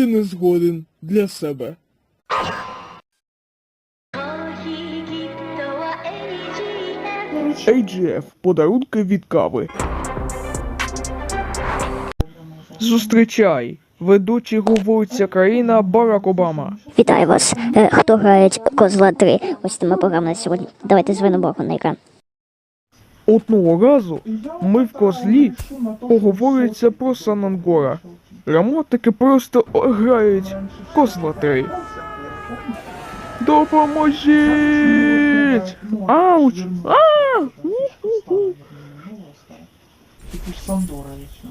ти не згоден для себе. AGF подарунки від кави. Зустрічай. Ведучий говориться країна Барак Обама. Вітаю вас. Е, хто грає Козла 3? Ось тема програма на сьогодні. Давайте звину Богу на екран. Одного разу ми в козлі поговориться про Санангора. Ремонтики просто грають козла 3. Допоможіть! Ауч!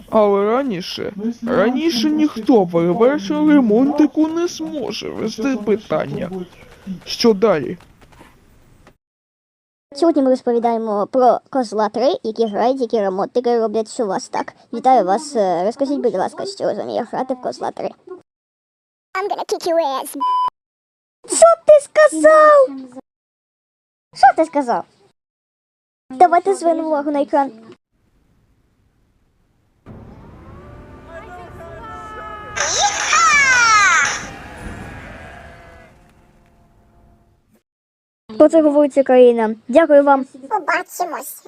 Але раніше, раніше ніхто перевершив ремонтику не зможе вести питання. Що далі? Сьогодні ми розповідаємо про Козла 3, які грають, які ремонтики роблять, що у вас так. Вітаю вас. Е, Розкажіть, будь ласка, що розуміє грати в Козла 3. I'm gonna kick your ass. Що ти сказав? Що ти сказав? Давайте звернемо увагу на екран. Про говорить країна. Дякую вам. Побачимось.